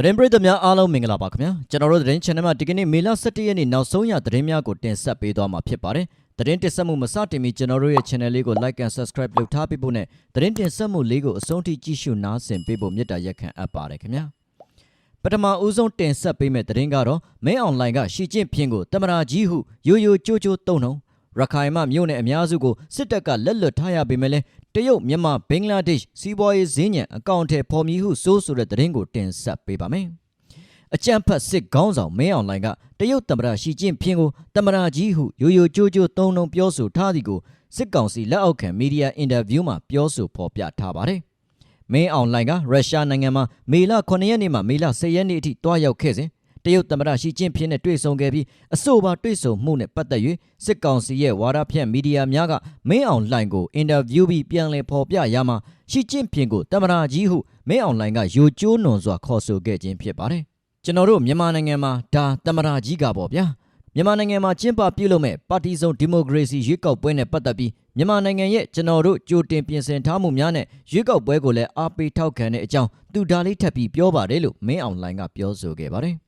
သတင်းပရိသတ်များအားလုံးမင်္ဂလာပါခင်ဗျာကျွန်တော်တို့သတင်း channel မှာဒီကနေ့မေလ17ရက်နေ့နောက်ဆုံးရသတင်းများကိုတင်ဆက်ပေးသွားမှာဖြစ်ပါတယ်သတင်းတင်ဆက်မှုမစတင်မီကျွန်တော်တို့ရဲ့ channel လေးကို like and subscribe လုပ်ထားပေးဖို့နဲ့သတင်းတင်ဆက်မှုလေးကိုအဆုံးထိကြည့်ရှုနားဆင်ပေးဖို့မေတ္တာရက်ခံအပ်ပါတယ်ခင်ဗျာပထမဦးဆုံးတင်ဆက်ပေးမယ့်သတင်းကတော့မင်းအွန်လိုင်းကရှီကျင့်ဖြင်းကိုတမရာကြီးဟုရိုးရိုးကြိုးကြိုးတုံနှုံ ရခိုင်မှမြို့နယ်အများစုကိုစစ်တပ်ကလက်လွတ်ထားရပေမဲ့လည်းတရုတ်မြန်မာဘင်္ဂလားဒေ့ရှ်စီးပွားရေးဈေးညံအကောင့်ထဲပေါ်မည်ဟုစိုးဆိုတဲ့သတင်းကိုတင်ဆက်ပေးပါမယ်။အကြံဖတ်စစ်ခေါင်းဆောင်မင်းအောင်လှိုင်ကတရုတ်သမ္မတရှီကျင့်ဖျင်းကိုသမ္မတကြီးဟုရိုးရိုးကြိုးကြိုးသုံးလုံးပြောဆိုထားသည်ကိုစစ်ကောင်စီလက်အောက်ခံမီဒီယာအင်တာဗျူးမှာပြောဆိုဖော်ပြထားပါတယ်။မင်းအောင်လှိုင်ကရုရှားနိုင်ငံမှာမေလ9ရက်နေ့မှမေလ10ရက်နေ့အထိတွားရောက်ခဲ့စဉ် တရုတ်သမ္မတရှီကျင့်ဖျင်းနဲ့တွေ့ဆုံခဲ့ပြီးအဆိုပါတွေ့ဆုံမှုနဲ့ပတ်သက်၍စစ်ကောင်စီရဲ့ဝါဒဖြန့်မီဒီယာများကမင်းအောင်လှိုင်ကိုအင်တာဗျူးပြီးပြန်လည်ဖော်ပြရမှာရှီကျင့်ဖျင်းကိုသမ္မတကြီးဟုမင်းအောင်လှိုင်ကယိုကျိုးနွန်စွာခေါ်ဆိုခဲ့ခြင်းဖြစ်ပါတယ်။ကျွန်တော်တို့မြန်မာနိုင်ငံမှာဒါတမရာကြီးကပေါ့ဗျာမြန်မာနိုင်ငံမှာကျင်းပပြုလုပ်မဲ့ပါတီစုံဒီမိုကရေစီရွေးကောက်ပွဲနဲ့ပတ်သက်ပြီးမြန်မာနိုင်ငံရဲ့ကျွန်တော်တို့ကြိုတင်ပြင်ဆင်ထားမှုများနဲ့ရွေးကောက်ပွဲကိုလည်းအားပေးထောက်ခံတဲ့အကြောင်းသူဒါလေးထပ်ပြီးပြောပါတယ်လို့မင်းအောင်လှိုင်ကပြောဆိုခဲ့ပါတယ်။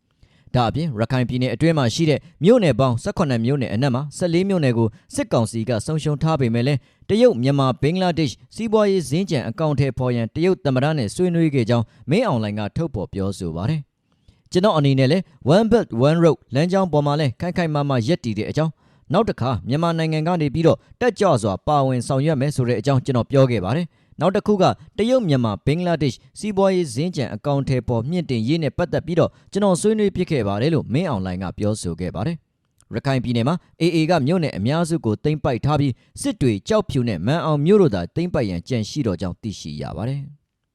ဒါအပြင်ရခိုင်ပြည်နယ်အတွင်းမှာရှိတဲ့မြို့နယ်ပေါင်း18မြို့နယ်အနက်မှာ14မြို့နယ်ကိုစစ်ကောင်စီကဆုံးရှုံးထားပေမဲ့လည်းတရုတ်မြန်မာဘင်္ဂလားဒေ့ရှ်စီးပွားရေးဈေးကြံအကောင့်ထဲပေါ်ရန်တရုတ်သမ္မတနဲ့ဆွေးနွေးခဲ့ကြောင်းမင်းအောင်လှိုင်ကထုတ်ဖော်ပြောဆိုပါတယ်။ကျွန်တော်အနေနဲ့လဲ one belt one road လမ်းကြောင်းပေါ်မှာလဲခိုင်ခိုင်မာမာရက်တည်တဲ့အကြောင်းနောက်တစ်ခါမြန်မာနိုင်ငံကနေပြီးတော့တက်ကြွစွာပါဝင်ဆောင်ရွက်မယ်ဆိုတဲ့အကြောင်းကျွန်တော်ပြောခဲ့ပါတယ် နောက်တစ်ခုကတရုတ်မြန်မာဘင်္ဂလားဒေ့ရှ်စီးပွားရေးဈေးကြံအကောင့်ထဲပေါ်မြင့်တင်ရေးနဲ့ပတ်သက်ပြီးတော့ကျွန်တော်ဆွေးနွေးပြခဲ့ပါတယ်လို့မင်းအောင်လှိုင်ကပြောဆိုခဲ့ပါတယ်ရခိုင်ပြည်နယ်မှာ AA ကမြို့နယ်အများစုကိုတင်ပိုက်ထားပြီးစစ်တွေကြောက်ဖြူနဲ့မန်အောင်မြို့တို့သာတင်ပိုက်ရန်ကြံရှိတော်ကြောင်းသိရှိရပါတယ်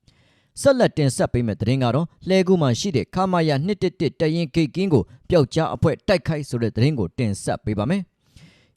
။ဆက်လက်တင်ဆက်ပေးမယ့်သတင်းကတော့လှဲကူးမှာရှိတဲ့ခမာယာ111တရင်ဂိတ်ကင်းကိုပျောက်ကြားအဖွဲ့တိုက်ခိုက်ဆိုတဲ့သတင်းကိုတင်ဆက်ပေးပါမယ်။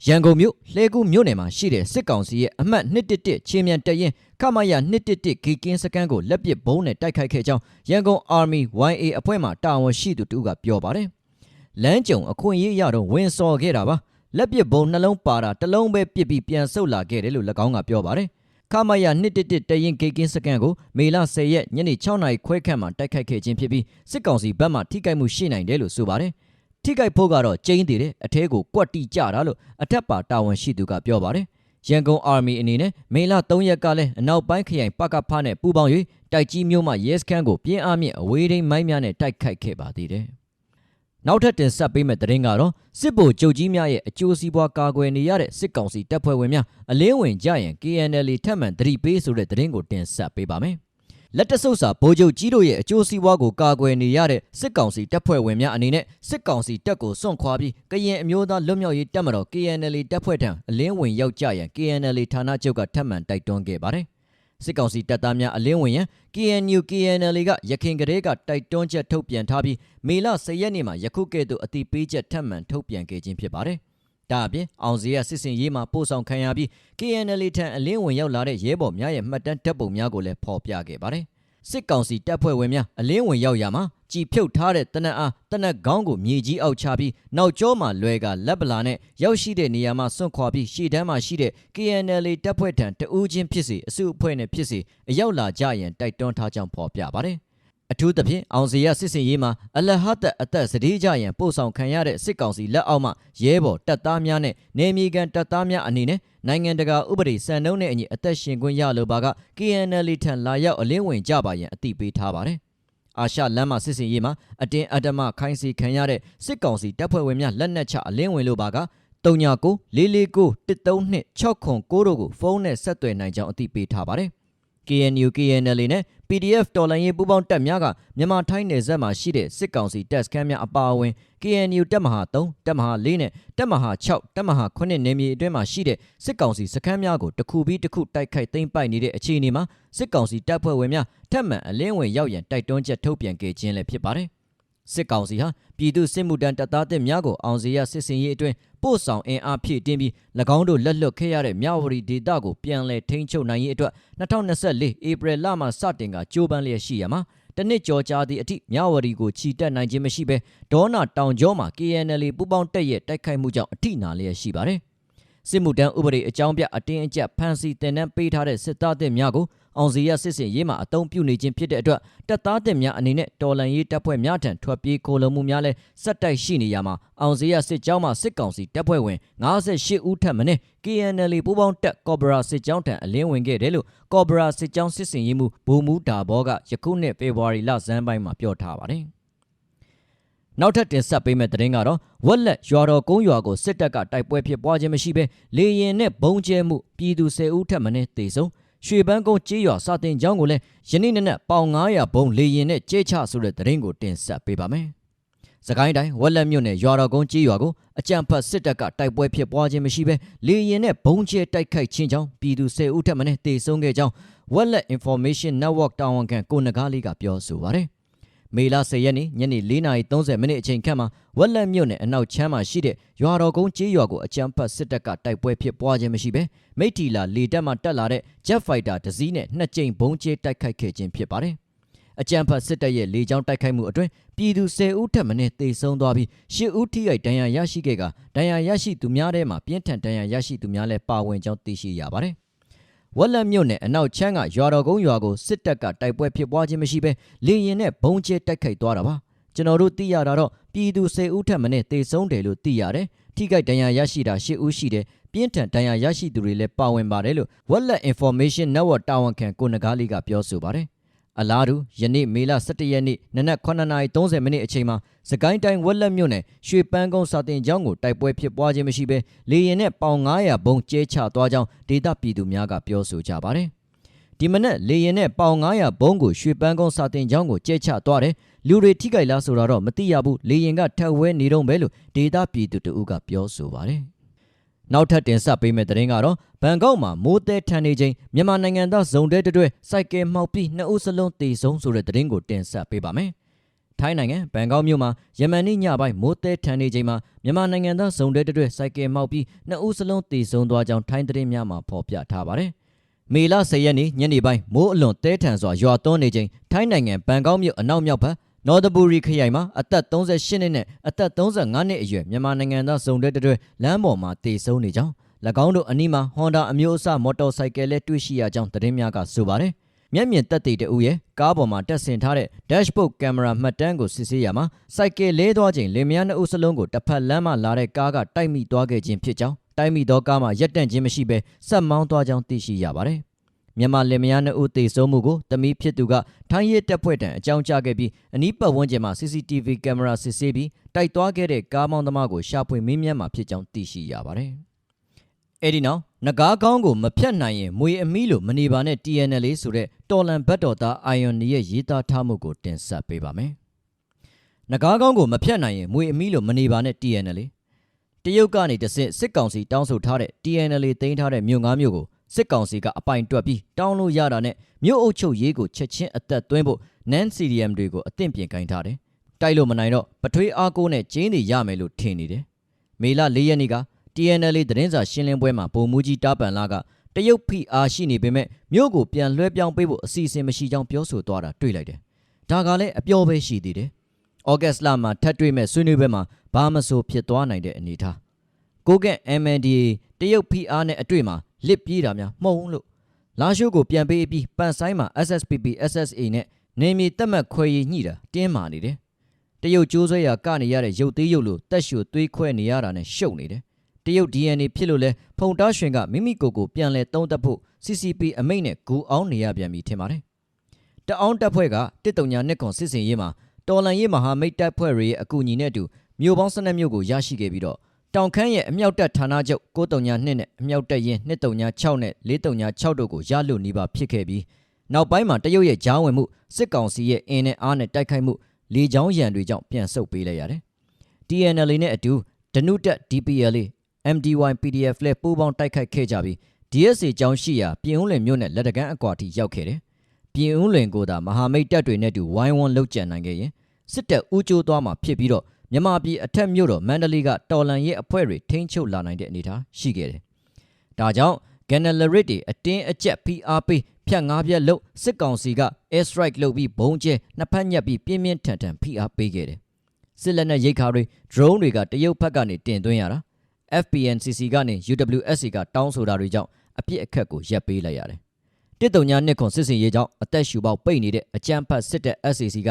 ရန်ကုန်မြို့လှဲကူးမြို့နယ်မှာရှိတဲ့စစ်ကောင်စီရဲ့အမှတ်111ချင်းမြန်တရင်ခမာယာ111ဂိတ်ကင်းစကန်ကိုလက်ပစ်ဘုံးနဲ့တိုက်ခိုက်ခဲ့ကြောင်းရန်ကုန် Army YA အဖွဲ့မှတာဝန်ရှိသူတူကပြောပါတယ်။လမ်းကြုံအခွင့်အရေးရတော့ဝင်စော်ခဲ့တာပါလက်ပစ်ဘုံနှလုံးပါတာတစ်လုံးပဲပြစ်ပြီးပြန်ဆုတ်လာခဲ့တယ်လို့၎င်းကပြောပါတယ်ခမာယာ111တရင်ဂိတ်ကင်းစကန်ကိုမေလ10ရက်ညနေ6နာရီခွဲခန့်မှာတိုက်ခိုက်ခဲ့ခြင်းဖြစ်ပြီးစစ်ကောင်စီဘက်မှထိခိုက်မှုရှိနိုင်တယ်လို့ဆိုပါတယ် ထိခိုက်ဖို့ကတော့ကျင်းသေးတယ်အထဲကိုကွက်တီကြတာလို့အထက်ပါတာဝန်ရှိသူကပြောပါတယ်ရန်ကုန်အာမီအနေနဲ့မေလ3ရက်ကလည်းအနောက်ပိုင်းခရိုင်ပကဖနဲ့ပူးပေါင်း၍တိုက်ကြီးမျိုးမှရဲစခန်းကိုပြင်းအားမြင့်အဝေးထိန်းမိုင်းများနဲ့တိုက်ခိုက်ခဲ့ပါသေးတယ်။နောက်ထပ်တင်ဆက်ပေးမယ့်သတင်းကတော့စစ်ဗိုလ်ချုပ်ကြီးများရဲ့အကျိုးစီးပွားကာကွယ်နေရတဲ့စစ်ကောင်စီတပ်ဖွဲ့ဝင်များအလင်းဝင်ကြရင် KNL ထပ်မံတတိပေးဆိုတဲ့သတင်းကိုတင်ဆက်ပေးပါမယ်။ လက်တဆုပ်စာဗိုလ်ချုပ်ကြီးတို့ရဲ့အကျိုးစီးပွားကိုကာကွယ်နေရတဲ့စစ်ကောင်စီတပ်ဖွဲ့ဝင်များအနေနဲ့စစ်ကောင်စီတပ်ကိုစွန့်ခွာပြီးကရင်အမျိုးသားလွတ်မြောက်ရေးတပ်မတော် KNL တပ်ဖွဲ့ထံအလင်းဝင်ရောက်ကြရန် KNL ဌာနချုပ်ကထပ်မံတိုက်တွန်းခဲ့ပါတယ်။စစ်ကောင်စီတပ်သားများအလင်းဝင်ရန် KNU KNL ကရခိုင်ကလေးကတိုက်တွန်းချက်ထုတ်ပြန်ထားပြီးမေလ10ရက်နေ့မှာယခုကဲ့သို့အတိပေးချက်ထပ်မံထုတ်ပြန်ခဲ့ခြင်းဖြစ်ပါတယ်။ ဒါအပြင်အောင်စီရစစ်စင်ရေးမှာပို့ဆောင်ခံရပြီး KNL ထံအလင်းဝင်ရောက်လာတဲ့ရဲဘော်များရဲ့မှတ်တမ်းဓာတ်ပုံများကိုလည်းဖော်ပြခဲ့ပါတယ်။စစ်ကောင်စီတပ်ဖွဲ့ဝင်များအလင်းဝင်ရောက်ရမှာကြည်ဖြုတ်ထားတဲ့တနက်အားတနက်ကောင်းကိုမြေကြီးအောက်ချပြီးနောက်ကျောမှာလွယ်ကလက်ပလာနဲ့ရောက်ရှိတဲ့နေရာမှာစွန့်ခွာပြီးရှေ့တန်းမှာရှိတဲ့ KNL တပ်ဖွဲ့ထံတဦးချင်းဖြစ်စေအစုအဖွဲ့နဲ့ဖြစ်စေအရောက်လာကြရန်တိုက်တွန်းထားကြောင်းဖော်ပြပါတယ်။ အထူးသဖြင့်အောင်စီရစစ်စင်ရေးမှာအလဟတ်အသက်စတေးကြရန်ပို့ဆောင်ခံရတဲ့စစ်ကောင်စီလက်အောက်မှရဲဘော်တပ်သားများနဲ့နေမြေကန်တပ်သားများအနေနဲ့နိုင်ငံတကာဥပဒေစံနှုန်းနဲ့အညီအသက်ရှင်ခွင့်ရလိုပါက KNL ထံလာရောက်အလင်းဝင်ကြပါရန်အသိပေးထားပါတယ်။အာရှလမ်းမစစ်စင်ရေးမှာအတင်းအဓမ္မခိုင်းစီခံရတဲ့စစ်ကောင်စီတပ်ဖွဲ့ဝင်များလက်နက်ချအလင်းဝင်လိုပါက39 449 132 609တို့ကိုဖုန်းနဲ့ဆက်သွယ်နိုင်ကြောင်းအသိပေးထားပါတယ်။ KNU KNL နဲ့ PDF တော်လှန်ရေးပူးပေါင်းတပ်များကမြန်မာထိုင်းနယ်စပ်မှာရှိတဲ့စစ်ကောင်စီတပ်စခန်းများအပါအဝင် KNU တပ်မဟာ3တပ်မဟာ4နဲ့တပ်မဟာ6တပ်မဟာ9နယ်မြေအတွင်းမှာရှိတဲ့စစ်ကောင်စီစခန်းများကိုတစ်ခုပြီးတစ်ခုတိုက်ခိုက်သိမ်းပိုက်နေတဲ့အခြေအနေမှာစစ်ကောင်စီတပ်ဖွဲ့ဝင်များထပ်မံအလင်းဝင်ရောက်ရန်တိုက်တွန်းချက်ထုတ်ပြန်ခဲ့ခြင်းလည်းဖြစ်ပါတယ်။ စစ်ကောင်စီဟာပြည်သူစစ်မှုတန်းတပ်သားတစ်များကိုအောင်စီရစစ်စင်ရေးအတွင်းပို့ဆောင်အင်အားဖြည့်တင်းပြီး၎င်းတို့လက်လွတ်ခဲ့ရတဲ့မြဝတီဒေသကိုပြန်လည်ထိန်းချုပ်နိုင်ရေးအတွက်2024ဧပြီလမှစတင်ကကြိုးပမ်းလျက်ရှိရမှာတနစ်ကြော်ကြာသည့်အထိမြဝတီကိုခြိတက်နိုင်ခြင်းမရှိဘဲဒေါနာတောင်ကျောမှာ KNL ပူပေါင်းတက်ရဲ့တိုက်ခိုက်မှုကြောင့်အထိနာလျက်ရှိပါတယ်စစ်မှုတန်းဥပဒေအကြောင်းပြအတင်းအကျပ်ဖမ်းဆီးတင်နန်းပေးထားတဲ့စစ်သားသစ်များကို အောင်စီရစစ်စင်ရေးမှာအသုံးပြုနေခြင်းဖြစ်တဲ့အတွက်တပ်သားတင်များအနေနဲ့တော်လန်ရေးတပ်ဖွဲ့များထံထွက်ပြေးခိုလုံမှုများလဲစက်တိုက်ရှိနေရမှာအောင်စီရစစ်ကြောင်းမှာစစ်ကောင်စီတပ်ဖွဲ့ဝင်58ဦးထပ်မင်း KNL ပူးပေါင်းတပ်ကော့ဘရာစစ်ကြောင်းထံအလင်းဝင်ခဲ့တယ်လို့ကော့ဘရာစစ်ကြောင်းစစ်စင်ရေးမှုဘူမူဒါဘောကယခုနှစ်ဖေဖော်ဝါရီလဇန်ပိုင်းမှာပြောထားပါတယ်နောက်ထပ်တင်ဆက်ပေးမယ့်သတင်းကတော့ဝက်လက်ရွာတော်ကုန်းရွာကိုစစ်တပ်ကတိုက်ပွဲဖြစ်ပွားခြင်းမရှိဘဲလေရင်နဲ့ဘုံကျဲမှုပြည်သူ10ဦးထက်မနည်းတေဆုံး ရွှေပန်းကုန်းကြေးရွာစာတင်ကျောင်းကိုလည်းယနေ့နေ့နဲ့ပေါင်900ဘုံလေရင်နဲ့ကျဲချဆိုတဲ့သတင်းကိုတင်ဆက်ပေးပါမယ်။စကိုင်းတိုင်းဝက်လက်မြို့နယ်ရွာတော်ကုန်းကြေးရွာကိုအကြံဖတ်စစ်တပ်ကတိုက်ပွဲဖြစ်ပွားခြင်းမရှိဘဲလေရင်နဲ့ဘုံကျဲတိုက်ခိုက်ခြင်းကြောင့်ပြည်သူ10ဦးထက်မနည်းတေဆုံးခဲ့ကြောင်းဝက်လက် Information Network တာဝန်ခံကိုနဂါးလေးကပြောဆိုပါတယ်။ မေလ10ရက်နေ့ညနေ4:30မိနစ်အချိန်ခန့်မှာဝက်လက်မြို့နယ်အနောက်ချမ်းမှာရှိတဲ့ရွာတော်ကုန်းကျေးရွာကိုအကြမ်းဖက်စစ်တပ်ကတိုက်ပွဲဖြစ်ပွားခြင်းမရှိဘဲမိထီလာလေတပ်မှတက်လာတဲ့ Jet Fighter တစ်စီးနဲ့နှစ်ကြိမ်ဘုံကျဲတိုက်ခိုက်ခဲ့ခြင်းဖြစ်ပါတယ်။အကြမ်းဖက်စစ်တပ်ရဲ့လေကြောင်းတိုက်ခိုက်မှုအတွင်းပြည်သူ10ဦးထက်မနည်းသေဆုံးသွားပြီး10ဦးထိခိုက်ဒဏ်ရာရရှိခဲ့ကဒဏ်ရာရရှိသူများထဲမှာပြင်းထန်ဒဏ်ရာရရှိသူများလည်းပါဝင်ကြောင်းသိရှိရပါတယ်။ ဝက်လက်မြို့နယ်အနောက်ချမ်းကရွာတော်ကုန်းရွာကိုစစ်တပ်ကတိုက်ပွဲဖြစ်ပွားခြင်းမရှိဘဲလေရင်နဲ့ဘုံကျဲတိုက်ခိုက်သွားတာပါကျွန်တော်တို့သိရတာတော့ပြည်သူ10ဦးထက်မနည်းသေဆုံးတယ်လို့သိရတယ်ထိခိုက်ဒဏ်ရာရရှိတာ10ဦးရှိတယ်ပြင်းထန်ဒဏ်ရာရရှိသူတွေလည်းပါဝင်ပါတယ်လို့ Wallet Information Network တာဝန်ခံကိုနဂါးလေးကပြောဆိုပါတယ် အလားတူယနေ့မေလ17ရက်နေ့နနက်9:30မိနစ်အချိန်မှာစကိုင်းတိုင်းဝက်လက်မြို့နယ်ရွှေပန်းကုန်းစာတင်ကျောင်းကိုတိုက်ပွဲဖြစ်ပွားခြင်းမရှိဘဲလေရင်နဲ့ပေါင်900ဘုံကျဲချသွားကြောင်းဒေသပြည်သူများကပြောဆိုကြပါတယ်။ဒီမနက်လေရင်နဲ့ပေါင်900ဘုံကိုရွှေပန်းကုန်းစာတင်ကျောင်းကိုကျဲချသွားတယ်လူတွေထိခိုက်လားဆိုတာတော့မသိရဘူးလေရင်ကထက်ဝဲနေတော့ပဲလို့ဒေသပြည်သူတို့ကပြောဆိုပါတယ်။ နောက်ထပ်တင်ဆက်ပေးမယ့်သတင်းကတော့ဘန်ကောက်မှာမိုးသည်ထန်နေချိန်မြန်မာနိုင်ငံသားဇုံတဲတွဲစိုက်ကယ်မှောက်ပြီးနှစ်ဦးစလုံးတေဆုံးဆိုတဲ့သတင်းကိုတင်ဆက်ပေးပါမယ်။ထိုင်းနိုင်ငံဘန်ကောက်မြို့မှာယမန်နေ့ညပိုင်းမိုးသည်ထန်နေချိန်မှာမြန်မာနိုင်ငံသားဇုံတဲတွဲစိုက်ကယ်မှောက်ပြီးနှစ်ဦးစလုံးတေဆုံးသွားကြောင်းထိုင်းသတင်းများမှာဖော်ပြထားပါတယ်။မေလ10ရက်နေ့ညနေပိုင်းမိုးအလွန်တဲထန်စွာရွာသွန်းနေချိန်ထိုင်းနိုင်ငံဘန်ကောက်မြို့အနောက်မြောက်ဘက် နော်ဒဘူရီခရိုင်မှာအသက်38နှစ်နဲ့အသက်35နှစ်အရွယ်မြန်မာနိုင်ငံသားစုံတဲ့တွဲလမ်းပေါ်မှာတေဆုံးနေကြောင်း၎င်းတို့အနီးမှာဟွန်ဒါအမျိုးအစားမော်တော်ဆိုင်ကယ်လည်းတွေ့ရှိရကြောင်းသတင်းများကဆိုပါတယ်။မျက်မြင်သက်သေတဦးရဲ့ကားပေါ်မှာတက်ဆင်ထားတဲ့ dashboard camera မှတ်တမ်းကိုစစ်ဆေးရမှာစိုက်ကယ်လဲသွားချိန်လင်မယားနှစ်ဦးစလုံးကိုတစ်ဖက်လမ်းမှလာတဲ့ကားကတိုက်မိသွားခဲ့ခြင်းဖြစ်ကြောင်းတိုက်မိသောကားမှာရက်တန့်ခြင်းမရှိဘဲဆက်မောင်းသွားကြောင်းသိရှိရပါတယ် မြန်မာလင်မယားနှစ်ဦးသေဆုံးမှုကိုတမီးဖြစ်သူကထိုင်းရဲတပ်ဖွဲ့ထံအကြောင်းကြားခဲ့ပြီးအနီးပတ်ဝန်းကျင်မှာ CCTV ကင်မရာစစ်ဆေးပြီးတိုက်သွားခဲ့တဲ့ကားမောင်းသမားကိုရှာဖွေမေးမြန်းမှာဖြစ်ကြောင်းသိရှိရပါတယ်။အဲဒီနောက်ငကားကောင်းကိုမဖြတ်နိုင်ရင်မွေအမီးလိုမနေပါနဲ့ TNL ဆိုတဲ့တော်လန်ဘတ်တော်သားအိုင်ယွန်ရဲ့ရေးသားထားမှုကိုတင်ဆက်ပေးပါမယ်။ငကားကောင်းကိုမဖြတ်နိုင်ရင်မွေအမီးလိုမနေပါနဲ့ TNL တရုတ်ကနေတဆင့်စစ်ကောင်စီတောင်းဆိုထားတဲ့ TNL တင်ထားတဲ့မြို့ငါးမြို့ကို စစ်ကောင်စီကအပိုင်တွက်ပြီးတောင်းလို့ရတာနဲ့မြို့အုပ်ချုပ်ရေးကိုချက်ချင်းအသက်သွင်းဖို့ NAN CDM တွေကိုအသင့်ပြင်ခိုင်းထားတယ်။တိုက်လို့မနိုင်တော့ပထွေးအားကိုးနဲ့ကျင်းနေရမယ်လို့ထင်နေတယ်။မေလ၄ရက်နေ့က TNL သတင်းစာရှင်းလင်းပွဲမှာပုံမူကြီးတားပန်လာကတရုတ်ဖိအားရှိနေပေမဲ့မြို့ကိုပြန်လွှဲပြောင်းပေးဖို့အစီအစဉ်မရှိကြောင်းပြောဆိုသွားတာတွေ့လိုက်တယ်။ဒါကလည်းအပျော်ပဲရှိသေးတယ်။ဩဂတ်စ်လမှာထပ်တွေ့မဲ့ဆွေးနွေးပွဲမှာဘာမဆိုဖြစ်သွားနိုင်တဲ့အနေအထား။ကိုကက် MNDA တရုတ်ဖိအားနဲ့အတွေ့မှာ လစ်ပြေးတာများမှုံလို့လာရှိုးကိုပြန်ပေးပြီးပန်ဆိုင်မှာ SSPP SSA နဲ့နေမီတက်မှတ်ခွဲရေးညှိတာတင်းမာနေတယ်တရုတ်ကျိုးဆွဲရကနေရတဲ့ရုပ်သေးရုပ်လိုတက်ရှူသွေးခွဲနေရတာနဲ့ရှုပ်နေတယ်တရုတ် DNA ဖြစ်လို့လဲဖုန်တားရွှင်ကမိမိကိုယ်ကိုပြန်လဲသုံးသပ်ဖို့ CCP အမိတ်နဲ့ဂူအောင်နေရပြန်ပြီထင်ပါတယ်တအောင်းတပ်ဖွဲ့ကတစ်တုံညာနှစ်ခွန်စစ်စင်ရေးမှာတော်လန်ရေးမဟာမိတ်တပ်ဖွဲ့တွေရဲ့အကူအညီနဲ့အတူမြို့ပေါင်း12မြို့ကိုရရှိခဲ့ပြီးတော့ တောင်ခမ်းရဲ့အမြောက်တပ်ဌာနချုပ်939နဲ့အမြောက်တပ်ရင်း236နဲ့436တို့ကိုရလွတ်နေပါဖြစ်ခဲ့ပြီးနောက်ပိုင်းမှာတရုတ်ရဲ့ဂျားဝင်မှုစစ်ကောင်စီရဲ့အင်းနဲ့အားနဲ့တိုက်ခိုက်မှုလေကြောင်းရန်တွေကြောင့်ပြန်ဆုတ်ပေးလိုက်ရတယ်။ TNL နဲ့အတူဒနုတက် DPL MDY PDF လဲပူးပေါင်းတိုက်ခိုက်ခဲ့ကြပြီး DSA ကျောင်းရှိရာပြင်ဦးလွင်မြို့နယ်လက်တကန်းအကွာထိရောက်ခဲ့တယ်။ပြင်ဦးလွင်ကိုသာမဟာမိတ်တပ်တွေနဲ့တူဝိုင်းဝန်းလှုပ်ကြံနိုင်ခဲ့ရင်စစ်တပ်ဦးကျိုးသွားမှာဖြစ်ပြီးတော့ မြန်မာပြည်အထက်မြို့တော်မန္တလေးကတော်လန်ရဲ့အဖွဲ့တွေထိန်းချုပ်လာနိုင်တဲ့အနေအထားရှိခဲ့တယ်။ဒါကြောင့်ဂန်နလရစ်တွေအတင်းအကျပ် PRP ဖြတ်ငါးပြက်လို့စစ်ကောင်စီက air strike လုပ်ပြီးဘုံကျဲနှစ်ဖက်ညက်ပြီးပြင်းပြင်းထန်ထန် PR ပေးခဲ့တယ်။စစ်လက်နက်ရိတ်ခါတွေ drone တွေကတရုတ်ဘက်ကနေတင်သွင်းရတာ FPNCC ကနေ UWSC ကတောင်းဆိုတာတွေကြောင့်အပြစ်အခက်ကိုရပ်ပေးလိုက်ရတယ်။တစ်တုံညာနှစ်ခွန်စစ်စင်ရေးကြောင့်အသက်ရှူပေါက်ပိတ်နေတဲ့အကြမ်းဖက်စစ်တပ် SAC က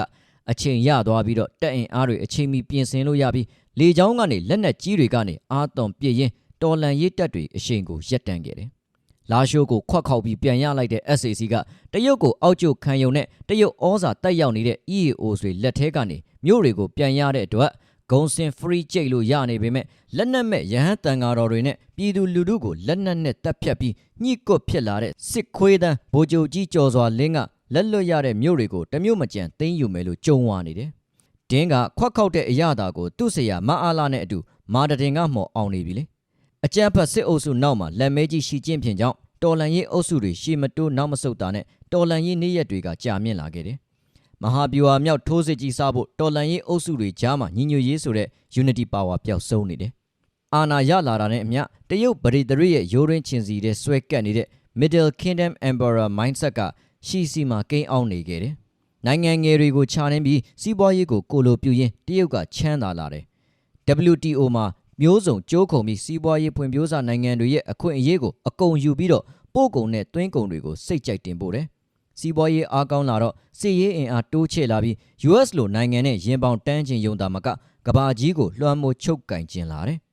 အချိန်ရသွားပြီးတော့တပ်အင်အားတွေအချိန်မီပြင်ဆင်လို့ရပြီးလေကြောင်းကနေလက်နက်ကြီးတွေကနေအာသွန်ပြည့်ရင်တော်လန်ရေးတပ်တွေအရှိန်ကိုရပ်တန့်ခဲ့တယ်။လာရှိုးကိုခွက်ခေါက်ပြီးပြန်ရလိုက်တဲ့ SAC ကတရုတ်ကိုအောက်ကျခံယုံနဲ့တရုတ်ဩဇာတက်ရောက်နေတဲ့ EAO တွေလက်ထဲကနေမြို့တွေကိုပြန်ရတဲ့အတွက်ဂုံစင် free ကြိတ်လို့ရနေပေမဲ့လက်နက်မဲ့ရဟန်းတန်ဃာတော်တွေနဲ့ပြည်သူလူထုကိုလက်နက်နဲ့တပ်ဖြတ်ပြီးညှိကွတ်ဖြစ်လာတဲ့စစ်ခွေးတန်းဗိုလ်ချုပ်ကြီးကျော်စွာလင်းက လက်လွတ်ရတဲ့မြို့တွေကိုတမျိုးမကြံသိမ်းယူမယ်လို့ကြုံဝါနေတယ်။ဒင်းကခွက်ခောက်တဲ့အရာတာကိုသူ့ဆရာမအားလာနဲ့အတူမာတတင်ကမှော်အောင်နေပြီလေ။အကြမ်းဖက်စစ်အုပ်စုနောက်မှာလက်မဲကြီးရှီကျင့်ဖြင့်ကြောင့်တော်လန်ရေးအုပ်စုတွေရှေ့မတိုးနောက်မဆုတ်တာနဲ့တော်လန်ရေးနေ့ရက်တွေကကြာမြင့်လာခဲ့တယ်။မဟာဗျူဟာမြောက်ထိုးစစ်ကြီးစားဖို့တော်လန်ရေးအုပ်စုတွေကြားမှာညီညွတ်ရေးဆိုတဲ့ unity power ပျောက်ဆုံးနေတယ်။အာနာရလာတာနဲ့အမျှတရုတ်ဗရိတရရဲ့ရိုးရင်းချင်းစီတဲ့ဆွဲကပ်နေတဲ့ Middle Kingdom Emperor mindset က ရှီစီမှာကိန်းအောင်နေခဲ့တယ်။နိုင်ငံငယ်တွေကိုခြာနှင်းပြီးစီးပွားရေးကိုကိုလိုပြူရင်းတရုတ်ကချမ်းသာလာတယ်။ WTO မှာမျိုးစုံကြိုးခုံပြီးစီးပွားရေးဖွံ့ဖြိုးစာနိုင်ငံတွေရဲ့အခွင့်အရေးကိုအကုန်ယူပြီးတော့ပို့ကုန်နဲ့သွင်းကုန်တွေကိုစိတ်ကြိုက်တင်ပို့တယ်။စီးပွားရေးအားကောင်းလာတော့စစ်ရေးအင်အားတိုးချဲ့လာပြီး US လိုနိုင်ငံနဲ့ရင်ပေါင်တန်းခြင်းယုံတာမကကဘာကြီးကိုလွှမ်းမိုးချုပ်ကင်ကျင်လာတယ်။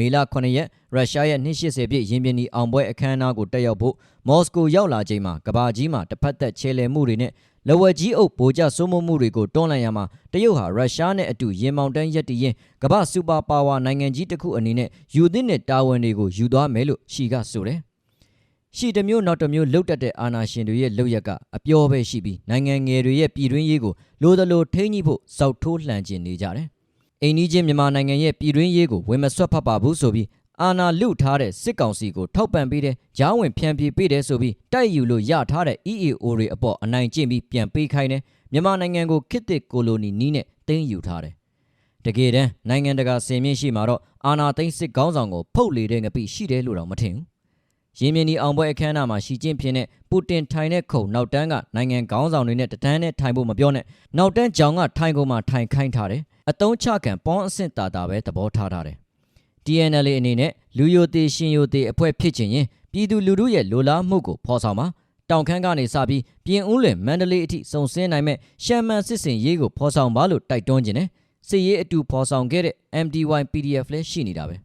မေလ9ရက်ရုရှားရဲ့280ပြည့်ရင်ပြင်ဒီအောင်ပွဲအခမ်းအနားကိုတက်ရောက်ဖို့မော်စကိုရောက်လာချိန်မှာကဘာကြီးမှာတစ်ဖက်သက်ချဲလဲမှုတွေနဲ့လဝက်ကြီးအုပ်ဗိုလ်ကျစိုးမိုးမှုတွေကိုတွန်းလှန်ရမှာတရုတ်ဟာရုရှားနဲ့အတူရင်မောင်တန်းရက်တည်ရင်ကမ္ဘာစူပါပါဝါနိုင်ငံကြီးတစ်ခုအနေနဲ့ယူသင့်တဲ့တာဝန်တွေကိုယူသွားမယ်လို့ရှီကဆိုတယ်။ရှီတစ်မျိုးနောက်တစ်မျိုးလှုပ်တက်တဲ့အာဏာရှင်တွေရဲ့လှုပ်ရက်ကအပျော်ပဲရှိပြီးနိုင်ငံငယ်တွေရဲ့ပြည်တွင်းရေးကိုလိုသလိုထိန်းညှိဖို့စောက်ထိုးလှန်ကျင်နေကြတယ်။ အိန္ဒိချင်းမြန်မာနိုင်ငံရဲ့ပြည်တွင်းရေးကိုဝင်မဆွတ်ဖက်ပါဘူးဆိုပြီးအာနာလုထားတဲ့စစ်ကောင်စီကိုထောက်ပံ့ပေးတဲ့ဂျောင်းဝင်ဖြန့်ပြေးပေးတယ်ဆိုပြီးတိုက်ယူလို့ရထားတဲ့ EAO တွေအပေါ်အနိုင်ကျင့်ပြီးပြန်ပေးခိုင်းတယ်မြန်မာနိုင်ငံကိုခေတ်သစ်ကိုလိုနီနီးနဲ့တင်းယူထားတယ်တကယ်တမ်းနိုင်ငံတကာစင်မြင့်ရှိမှာတော့အာနာသိန်းစစ်ကောင်းဆောင်ကိုဖုတ်လေတဲ့ငပိရှိတယ်လို့တော့မထင်ဘူးရင်းမြစ်ဒီအောင်ပွဲအခမ်းအနားမှာရှီကျင့်ဖြစ်တဲ့ပူတင်ထိုင်တဲ့ခုံနောက်တန်းကနိုင်ငံကောင်းဆောင်တွေနဲ့တန်းနဲ့ထိုင်ဖို့မပြောနဲ့နောက်တန်းကြောင်ကထိုင်ကုန်မှာထိုင်ခိုင်းထားတယ် အတုံးချခံပေါင်းအဆင့်တာတာပဲသဘောထားထားတယ် TNL အနေနဲ့လူယိုသေးရှင်ယိုသေးအဖွဲ့ဖြစ်ချင်ရင်ပြည်သူလူထုရဲ့လိုလားမှုကိုဖော်ဆောင်ပါတောင်ခမ်းကနေစပြီးပြင်ဦးလွင်မန္တလေးအထိစုံစင်းနိုင်မဲ့ရှမ်းမန်စစ်စင်ရေးကိုဖော်ဆောင်ပါလို့တိုက်တွန်းခြင်းနဲ့စစ်ရေးအတူဖော်ဆောင်ခဲ့တဲ့ MDY PDF လည်းရှိနေတာပဲ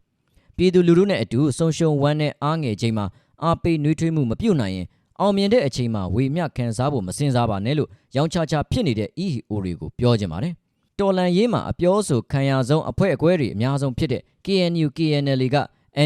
ပြည်သူလူထုနဲ့အတူဆုံရှုံဝမ်းနဲ့အားငယ်ချိန်မှာအားပေးနှွေးထွေးမှုမပြုတ်နိုင်ရင်အောင်မြင်တဲ့အချိန်မှာဝေမျှခံစားဖို့မစင်စားပါနဲ့လို့ရောင်းချချဖြစ်နေတဲ့ EO တွေကိုပြောကြပါတယ် တော်လန်ရေးမှာအပြောဆိုခံရဆုံးအဖွဲ့အကွဲတွေအများဆုံးဖြစ်တဲ့ KNU KNL က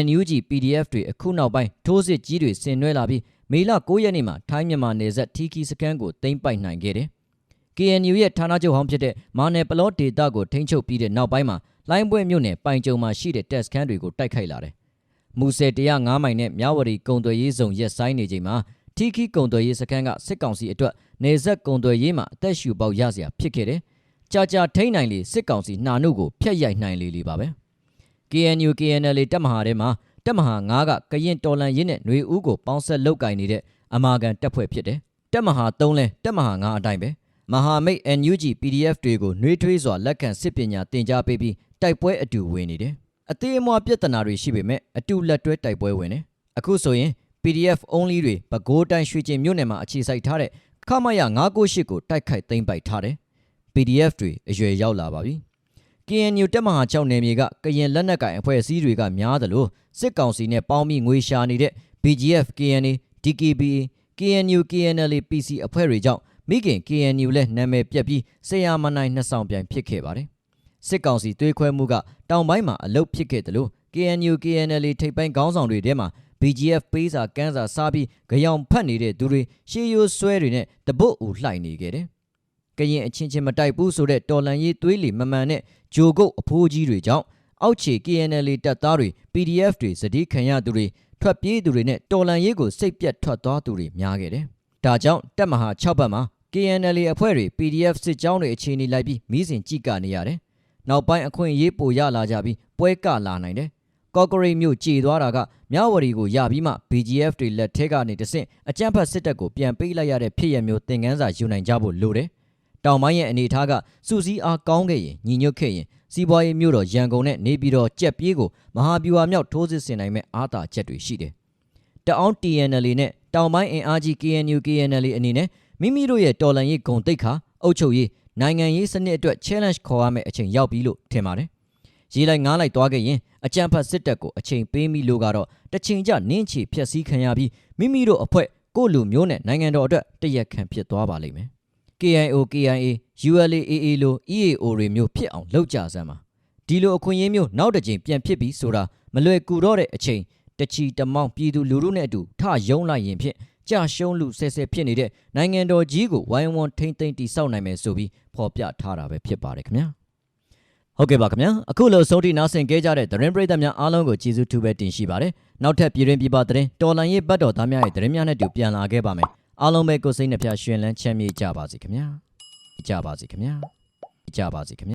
NUG PDF တွေအခုနောက်ပိုင်းထိုးစစ်ကြီးတွေဆင်နွှဲလာပြီးမေလ9ရက်နေ့မှာထိုင်းမြန်မာနယ်စပ်ထီကီစခန်းကိုသိမ်းပိုက်နိုင်ခဲ့တယ်။ KNU ရဲ့ဌာနချုပ်ဟောင်းဖြစ်တဲ့မာနယ်ပလော့ဒေတာကိုထိန်းချုပ်ပြီးတဲ့နောက်ပိုင်းမှာလိုင်းပွဲမြို့နယ်ပိုင်ကြုံမှာရှိတဲ့တက်စခန်းတွေကိုတိုက်ခိုက်လာတယ်။မူဆယ်105မိုင်နဲ့မြဝတီကုံသွယ်ရေးဇုံရက်ဆိုင်နေချိန်မှာထီကီကုံသွယ်ရေးစခန်းကစစ်ကောင်စီအတွက်နေဆက်ကုံသွယ်ရေးမှာအသက်ရှူပေါက်ရစရာဖြစ်ခဲ့တယ်။ ကြာကြာထိန်းနိုင်လေစစ်ကောင်စီနှာနှုတ်ကိုဖျက်ရိုက်နိုင်လေလေပါပဲ။ KNU KNL တပ်မဟာထဲမှာတပ်မဟာ9ကကရင်တော်လန်ရင်းနဲ့ຫນွေဦးကိုပေါင်းဆက်လုတ်ကင်နေတဲ့အမာကန်တပ်ဖွဲ့ဖြစ်တယ်။တပ်မဟာ3လဲတပ်မဟာ9အတိုင်းပဲမဟာမိတ် NUG PDF တွေကိုနှွေးထွေးစွာလက်ခံစစ်ပညာသင်ကြားပေးပြီးတိုက်ပွဲအတူဝင်နေတယ်။အသေးအမွှားပြဿနာတွေရှိပေမဲ့အတူလက်တွဲတိုက်ပွဲဝင်တယ်။အခုဆိုရင် PDF only တွေပဲခူးတိုင်းရွှေကျင်မြို့နယ်မှာအခြေစိုက်ထားတဲ့ခမရ998ကိုတိုက်ခိုက်သိမ်းပိုက်ထားတယ်။ PDF တွေအရွယ်ရောက်လာပါပြီ။ KNU တက်မဟာ6နယ်မြေကကရင်လက်နက်ကိုင်အဖွဲ့အစည်းတွေကများသလိုစစ်ကောင်စီနဲ့ပေါင်းပြီးငွေရှာနေတဲ့ BGF KNA DKBA KNU KNL PC အဖွဲ့တွေကြောင့်မိခင် KNU လည်းနာမည်ပြက်ပြီးဆရာမနိုင်နှစ်ဆောင်ပြန်ဖြစ်ခဲ့ပါတယ်စစ်ကောင်စီသွေးခွဲမှုကတောင်ပိုင်းမှာအလုတ်ဖြစ်ခဲ့တယ်လို့ KNU KNL ထိပ်ပိုင်းခေါင်းဆောင်တွေထဲမှာ BGF ပေးစာကန်းစာစားပြီးကြောင်ဖတ်နေတဲ့သူတွေရှေးရိုးဆွဲတွေနဲ့တပုတ်ဦးလှိုက်နေခဲ့တယ် ကရင်အချင်းချင်းမတိုက်ဘူးဆိုတဲ့တော်လန်ရေးသွေးလီမမှန်တဲ့ဂျိုကုတ်အဖိုးကြီးတွေကြောင့်အောက်ခြေ KNL တပ်သားတွေ PDF တွေစတိခံရသူတွေထွက်ပြေးသူတွေနဲ့တော်လန်ရေးကိုစိတ်ပြတ်ထွက်သွားသူတွေများခဲ့တယ်။ဒါကြောင့်တပ်မဟာ6ဘက်မှာ KNL အဖွဲ့တွေ PDF စစ်ကြောင်းတွေအခြေအနေလိုက်ပြီးမိစဉ်ကြည့်ကနေရတယ်။နောက်ပိုင်းအခွင့်အရေးပိုရလာကြပြီးပွဲကလာနိုင်တယ်။ကော့ကရိတ်မြို့ကြေသွားတာကမြဝတီကိုရပြီးမှ BGF တွေလက်ထဲကနေတဆင့်အကြမ်းဖက်စစ်တပ်ကိုပြန်ပေးလိုက်ရတဲ့ဖြစ်ရမျိုးသင်ခန်းစာယူနိုင်ကြဖို့လိုတယ်။ တောင်ပိုင်းရဲ့အနေအထားကစူစီအားကောင်းခဲ့ရင်ညီညွတ်ခဲ့ရင်စီးပွားရေးမြို့တော်ရန်ကုန်နဲ့နေပြည်တော်ကြက်ပြေးကိုမဟာဗျူဟာမြောက်ထိုးစစ်ဆင်နိုင်မဲ့အားသာချက်တွေရှိတယ်။တအောင်း TNL နဲ့တောင်ပိုင်းအင်အားကြီး KNU KNL အနေနဲ့မိမိတို့ရဲ့တော်လှန်ရေးဂုံတိတ်ခါအုပ်ချုပ်ရေးနိုင်ငံရေးစနစ်အတွက် challenge ခေါ်ရမယ့်အချိန်ရောက်ပြီလို့ထင်ပါတယ်။ရေးလိုက်ငားလိုက်သွားခဲ့ရင်အကြံဖတ်စစ်တပ်ကိုအချိန်ပေးမိလို့ကတော့တစ်ချိန်ကျနင်းချီဖြက်စီးခံရပြီးမိမိတို့အဖွဲ့ကိုယ့်လူမျိုးနဲ့နိုင်ငံတော်အတွက်တရက်ခံဖြစ်သွားပါလိမ့်မယ်။ KIO KIA ULAAA လို EAO တွေမျိုးဖြစ်အောင်လုပ်ကြစမ်းပါဒီလိုအခွင့်အရေးမျိုးနောက်တစ်ကြိမ်ပြန်ဖြစ်ပြီးဆိုတာမလွယ်ကူတော့တဲ့အချိန်တချီတမောင်းပြည်သူလူထုနဲ့အတူထယုံလိုက်ရင်ဖြင့်ကြာရှုံးလူဆဲဆဲဖြစ်နေတဲ့နိုင်ငံတော်ကြီးကိုဝိုင်းဝန်းထိမ့်သိမ့်တိစောက်နိုင်မယ်ဆိုပြီးဖော်ပြထားတာပဲဖြစ်ပါတယ်ခင်ဗျာဟုတ်ကဲ့ပါခင်ဗျာအခုလိုဆုံးထိနားဆင်ကြကြတဲ့သတင်းပရိသတ်များအားလုံးကိုကျေးဇူးထူးပဲတင်ရှိပါတယ်နောက်ထပ်ပြည်တွင်ပြည်ပသတင်းတော်လန်ရေးဘတ်တော်သားများရဲ့သတင်းများနဲ့တူပြန်လာခဲ့ပါမယ် အားလုံးပဲကိုယ်စိတ်နှပြရှင်လန်းချမ်းမြေ့ကြပါစေခင်ဗျာကြပါစေခင်ဗျာကြပါစေခင်ဗျာ